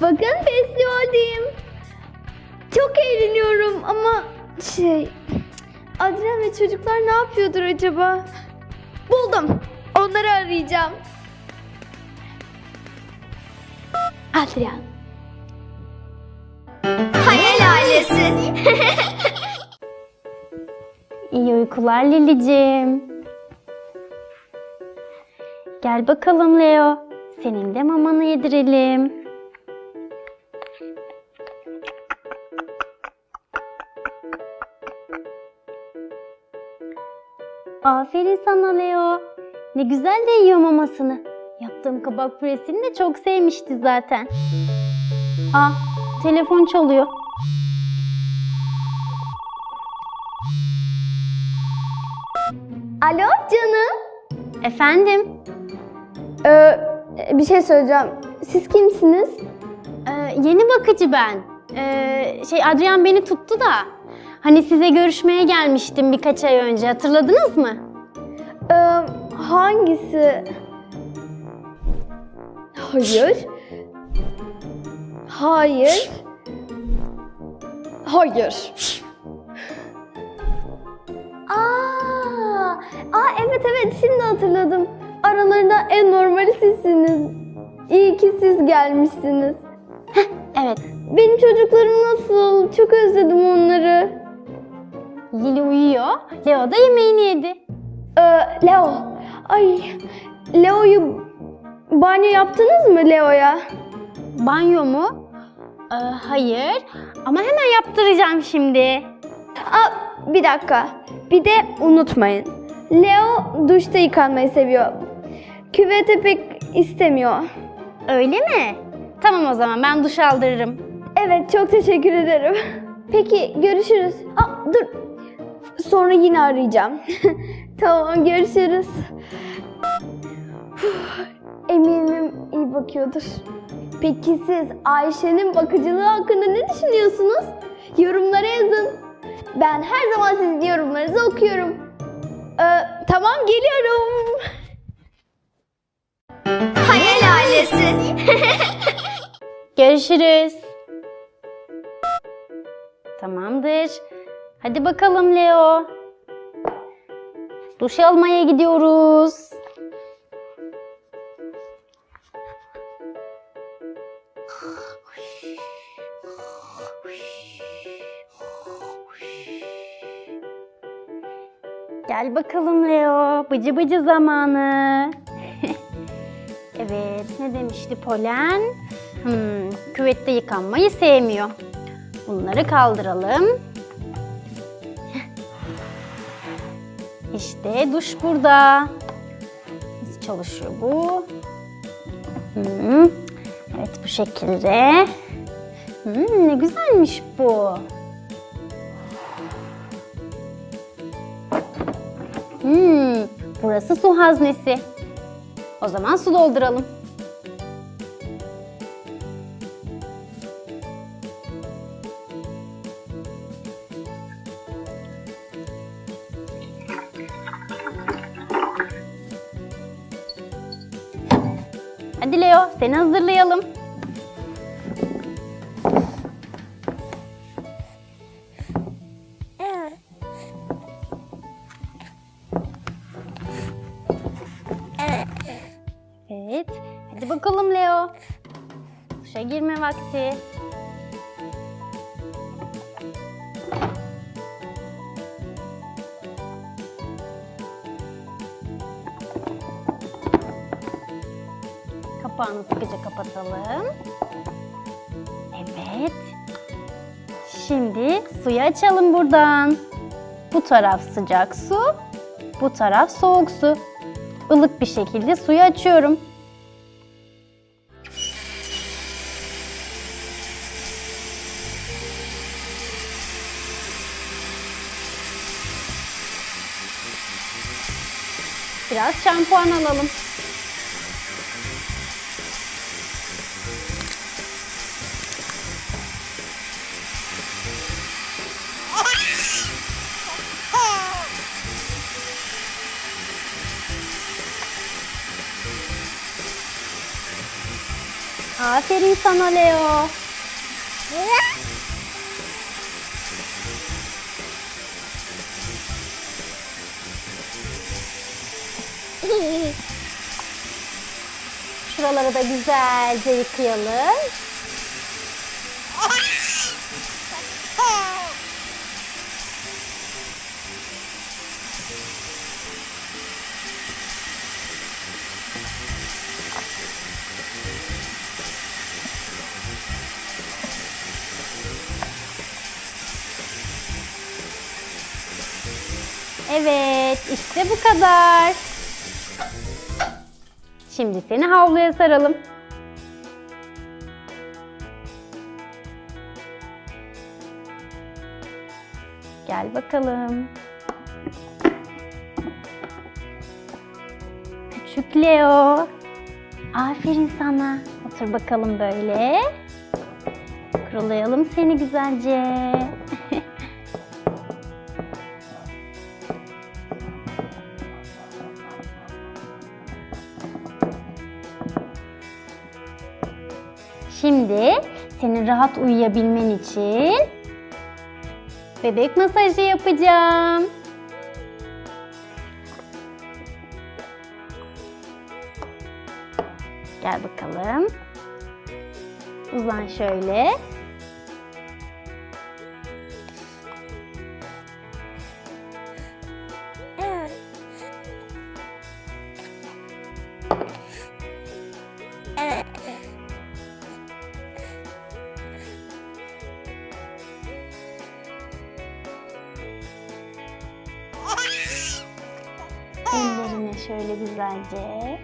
Bakın festivaldeyim. Çok eğleniyorum ama şey... Adrian ve çocuklar ne yapıyordur acaba? Buldum. Onları arayacağım. Adrian. Hayal ailesi. İyi uykular Lilicim. Gel bakalım Leo. Senin de mamanı yedirelim. Aferin sana Leo. Ne güzel de yiyor mamasını. Yaptığım kabak püresini de çok sevmişti zaten. Ah, telefon çalıyor. Alo canım. Efendim? Ee, bir şey söyleyeceğim. Siz kimsiniz? Ee, yeni bakıcı ben. Ee, şey Adrian beni tuttu da. Hani size görüşmeye gelmiştim birkaç ay önce hatırladınız mı? Ee, hangisi? Hayır. Hayır. Hayır. Aa, aa evet evet şimdi hatırladım. Aralarında en normali sizsiniz. İyi ki siz gelmişsiniz. Evet. Benim çocuklarım nasıl? Çok özledim onları. Lili uyuyor. Leo da yemeğini yedi. Ee, Leo. Ay. Leo'yu banyo yaptınız mı Leo'ya? Banyo mu? Ee, hayır. Ama hemen yaptıracağım şimdi. Aa, bir dakika. Bir de unutmayın. Leo duşta yıkanmayı seviyor. Küvete pek istemiyor. Öyle mi? Tamam o zaman ben duş aldırırım. Evet çok teşekkür ederim. Peki görüşürüz. Aa, dur. Sonra yine arayacağım. tamam görüşürüz. Eminim iyi bakıyordur. Peki siz Ayşe'nin bakıcılığı hakkında ne düşünüyorsunuz? Yorumlara yazın. Ben her zaman sizin yorumlarınızı okuyorum. Ee, tamam geliyorum. Hayal ailesi. Görüşürüz. Tamamdır. Hadi bakalım Leo. Duş almaya gidiyoruz. Gel bakalım Leo. Bıcı bıcı zamanı. evet, ne demişti Polen? Hmm, küvette yıkanmayı sevmiyor. Bunları kaldıralım. İşte duş burada. Nasıl çalışıyor bu? Hmm, evet bu şekilde. Hmm, ne güzelmiş bu. Hmm, burası su haznesi. O zaman su dolduralım. Seni hazırlayalım. Evet. Hadi bakalım Leo. Duşa girme vakti. Kapağını sıkıca kapatalım. Evet. Şimdi suyu açalım buradan. Bu taraf sıcak su, bu taraf soğuk su. Ilık bir şekilde suyu açıyorum. Biraz şampuan alalım. Aferin sana Leo. Şuraları da güzelce yıkayalım. Evet, işte bu kadar. Şimdi seni havluya saralım. Gel bakalım. Küçük Leo. Aferin sana. Otur bakalım böyle. Kurulayalım seni güzelce. Rahat uyuyabilmen için bebek masajı yapacağım. Gel bakalım. Uzan şöyle. Ellerine şöyle güzelce.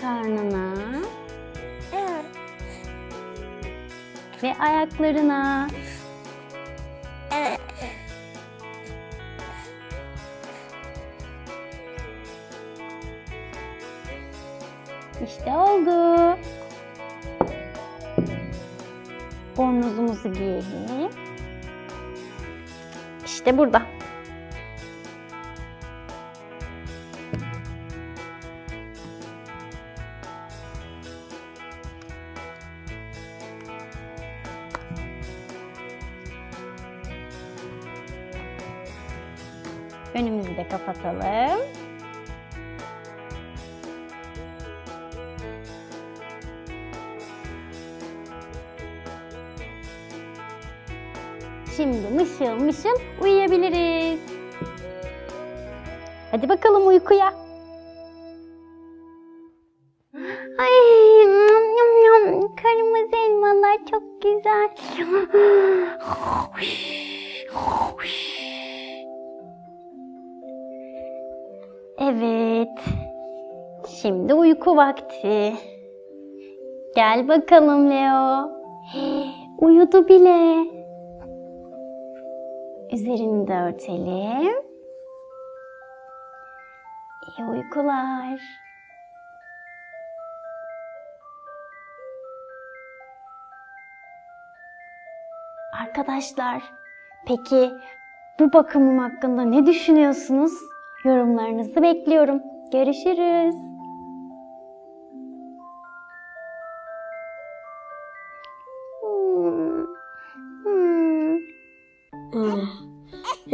Karnına. Ve ayaklarına. İşte oldu. Bornozumuzu giyelim. İşte burada. Önümüzü de kapatalım. Şimdi mışıl mışıl uyuyabiliriz. Hadi bakalım uykuya. Ay, kırmızı elmalar çok güzel. Şimdi uyku vakti. Gel bakalım Leo. Uyudu bile. Üzerini de örtelim. İyi uykular. Arkadaşlar, peki bu bakımım hakkında ne düşünüyorsunuz? Yorumlarınızı bekliyorum. Görüşürüz.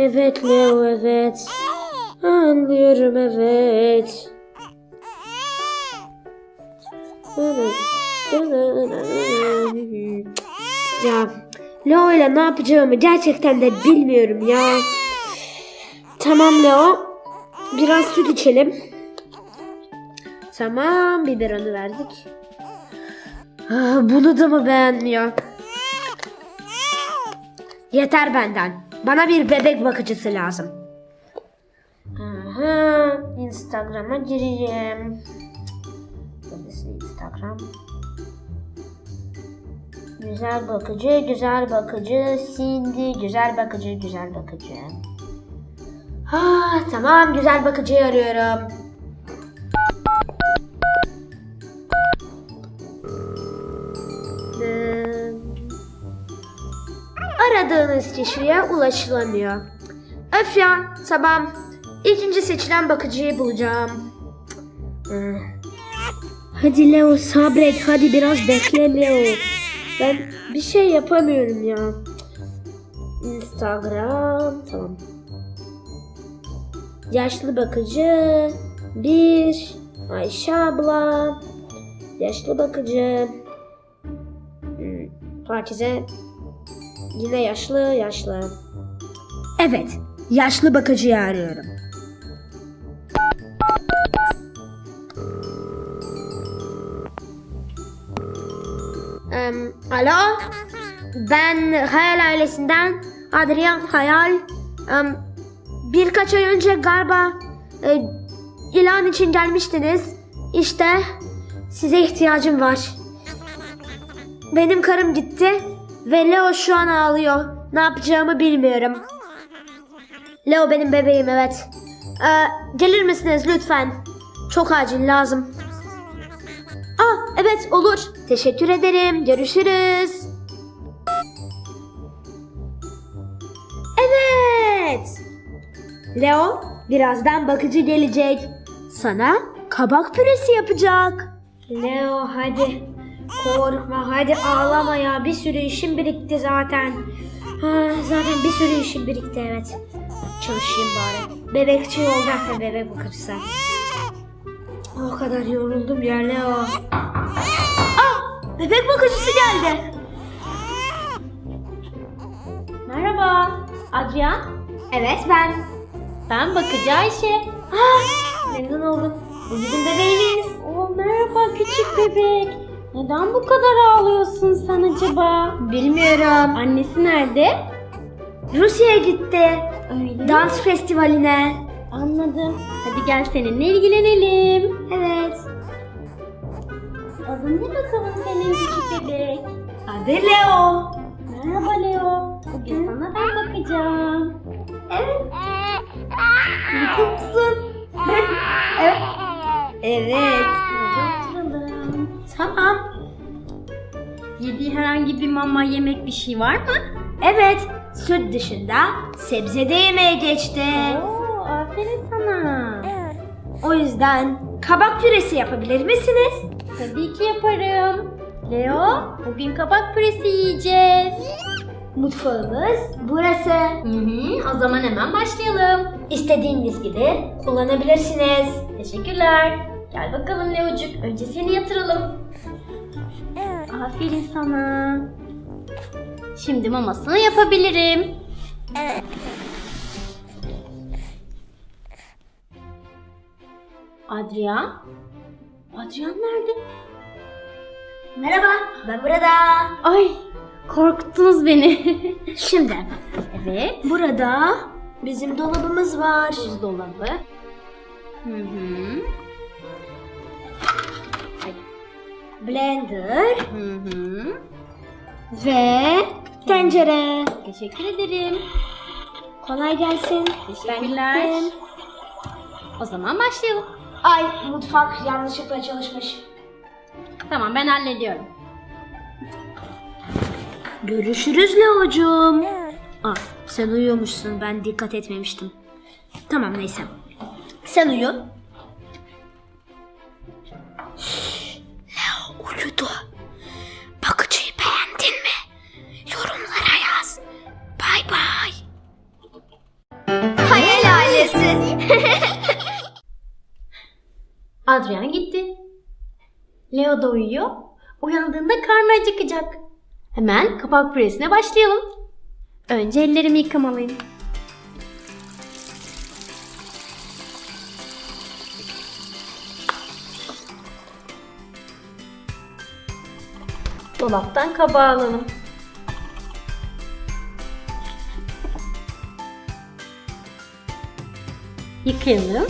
Evet Leo evet. Anlıyorum evet. Ya Leo ile ne yapacağımı gerçekten de bilmiyorum ya. Tamam Leo. Biraz süt içelim. Tamam biberonu verdik. Ah, bunu da mı beğenmiyor? Yeter benden. Bana bir bebek bakıcısı lazım. Aha, Instagram'a gireyim. Neresi Instagram? Güzel bakıcı, güzel bakıcı, Cindy, güzel bakıcı, güzel bakıcı. Ah, tamam, güzel bakıcıyı arıyorum. Aradığınız kişiye ulaşılamıyor. Öf ya, tamam. İkinci seçilen bakıcıyı bulacağım. Hadi Leo sabret. Hadi biraz bekle Leo. Ben bir şey yapamıyorum ya. Instagram. Tamam. Yaşlı bakıcı. Bir. Ayşe abla. Yaşlı bakıcı. Hmm, Pakize. Yine yaşlı yaşlı. Evet. Yaşlı bakıcıyı arıyorum. Em, alo. Ben Hayal ailesinden Adrian Hayal. Em, birkaç ay önce galiba e, ilan için gelmiştiniz. İşte size ihtiyacım var. Benim karım gitti ve Leo şu an ağlıyor. Ne yapacağımı bilmiyorum. Leo benim bebeğim evet. Ee, gelir misiniz lütfen? Çok acil lazım. Aa evet olur. Teşekkür ederim. Görüşürüz. Evet. Leo birazdan bakıcı gelecek. Sana kabak püresi yapacak. Leo hadi. Korkma hadi ağlama ya. Bir sürü işim birikti zaten. Ha, zaten bir sürü işim birikti evet. Çalışayım bari. Bebekçi yolda ve bebek bakırsa. O kadar yoruldum ya Leo. Aa, bebek bakıcısı geldi. Merhaba. Adrian. Evet ben. Ben bakıcı Ayşe. Ah, memnun oldum. Bu bizim bebeğimiz. Oo, merhaba küçük bebek. Neden bu kadar ağlıyorsun sen acaba? Bilmiyorum. Annesi nerede? Rusya'ya gitti. Öyle mi? Dans festivaline. Anladım. Hadi gel seninle ilgilenelim. Evet. Adın ne bakalım senin küçük bebek? Adı Leo. Merhaba Leo. Bugün sana ben bakacağım. Evet. Mutlu musun? evet. Evet. Tamam. Yediği herhangi bir mama yemek bir şey var mı? Evet. Süt dışında sebze de yemeye geçti. Oo, aferin sana. O yüzden kabak püresi yapabilir misiniz? Tabii ki yaparım. Leo, bugün kabak püresi yiyeceğiz. Mutfağımız burası. Hı hı, o zaman hemen başlayalım. İstediğiniz gibi kullanabilirsiniz. Teşekkürler. Gel bakalım Leocuk. Önce seni yatıralım. Aferin sana. Şimdi mamasını yapabilirim. Adrian? Adrian nerede? Merhaba, ben burada. Ay, korkuttunuz beni. Şimdi evet. burada bizim dolabımız var. Buzdolabı. Hı hı. Blender Hı hı. ve tencere. Teşekkür ederim. Kolay gelsin. Teşekkürler. Ben gittim. O zaman başlayalım. Ay mutfak yanlışlıkla çalışmış. Tamam ben hallediyorum. Görüşürüz Leo'cum. Aa, sen uyuyormuşsun. Ben dikkat etmemiştim. Tamam neyse. Sen uyu. Uyudu. Bakıcıyı beğendin mi? Yorumlara yaz. Bay bay. Hayal ailesi. Adrian gitti. Leo da uyuyor. Uyandığında karnı acıkacak. Hemen kabak püresine başlayalım. Önce ellerimi yıkamalıyım. Dolaptan kabağı alalım. Yıkayalım.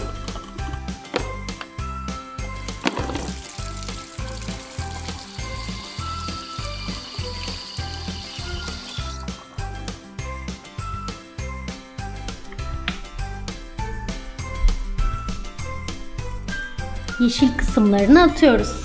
yeşil kısımlarını atıyoruz.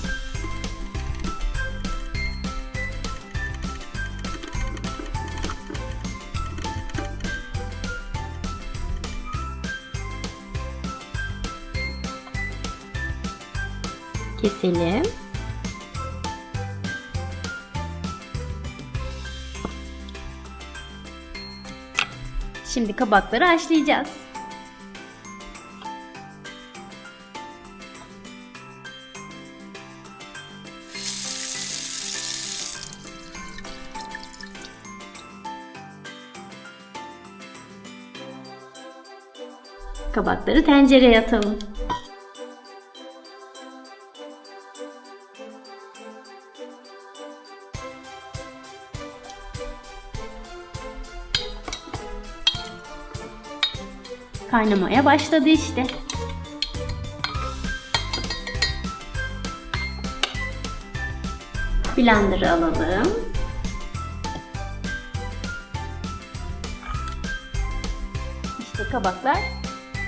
Keselim. Şimdi kabakları haşlayacağız. Kabakları tencereye atalım. Kaynamaya başladı işte. Blender'ı alalım. İşte kabaklar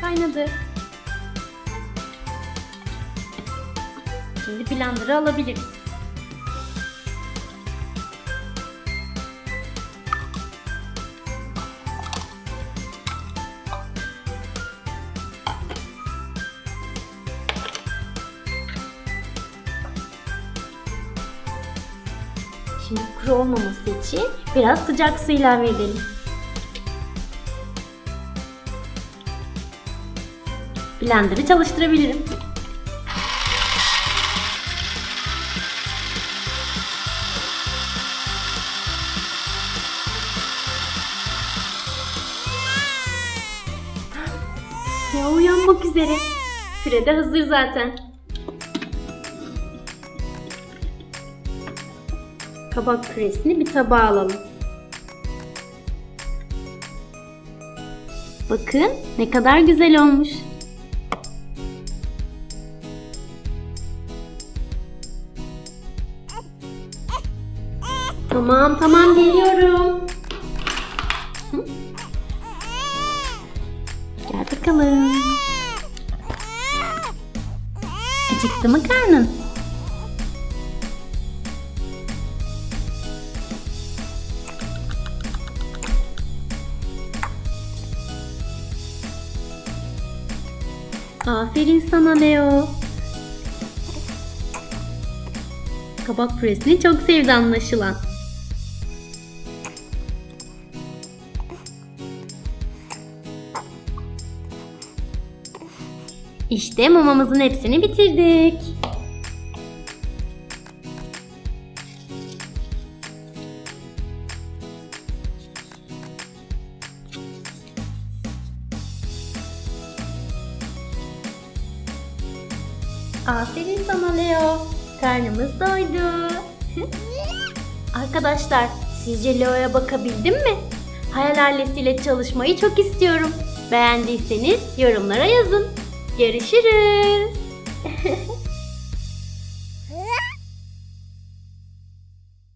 kaynadı. Şimdi blender'ı alabiliriz. Kuru olmaması için biraz sıcak su ilave edelim. Blender'ı çalıştırabilirim. Ya uyanmak üzere. Püre de hazır zaten. Kabak püresini bir tabağa alalım. Bakın ne kadar güzel olmuş. Tamam tamam geliyorum. Gel bakalım. Acıktı mı karnın? Aferin sana Leo. Kabak püresini çok sevdi anlaşılan. İşte mamamızın hepsini bitirdik. Sana Leo. Karnımız doydu. Arkadaşlar, sizce Leo'ya bakabildim mi? Hayal ailesiyle çalışmayı çok istiyorum. Beğendiyseniz yorumlara yazın. Görüşürüz.